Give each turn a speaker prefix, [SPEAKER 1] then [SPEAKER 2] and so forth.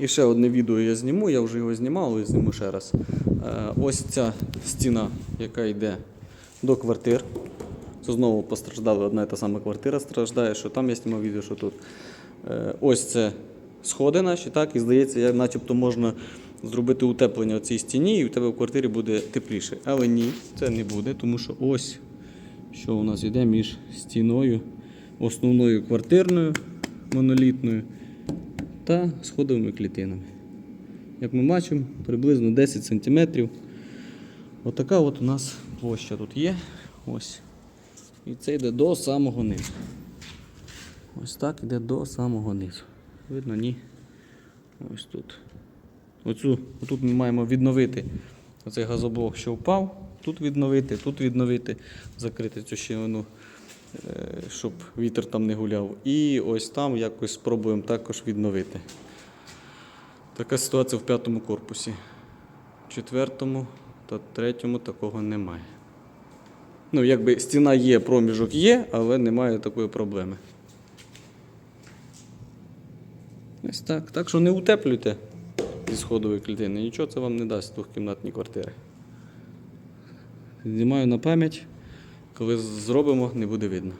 [SPEAKER 1] І ще одне відео я зніму, я вже його знімав, але зніму ще раз. Е, Ось ця стіна, яка йде до квартир. Це знову постраждала одна і та сама квартира страждає, що там я знімав відео, що тут. Е, Ось це сходи наші, так, і здається, як начебто можна зробити утеплення цій стіні, і в тебе в квартирі буде тепліше. Але ні, це не буде, тому що ось що у нас йде між стіною, основною квартирною монолітною та сходовими клітинами. Як ми бачимо, приблизно 10 см. Отака от у нас площа тут є. Ось. І це йде до самого низу. Ось так йде до самого низу. Видно, ні. Ось тут. Оцю, отут ми маємо відновити оцей газоблок, що впав. Тут відновити, тут відновити, закрити цю щілину, щоб вітер там не гуляв. І ось там якось спробуємо також відновити. Така ситуація в п'ятому корпусі. В четвертому та третьому такого немає. Ну, якби стіна є, проміжок є, але немає такої проблеми. Ось так. Так що не утеплюйте зі сходової клітини. Нічого це вам не дасть двохкімнатні квартири. Знімаю на пам'ять. Коли зробимо, не буде видно.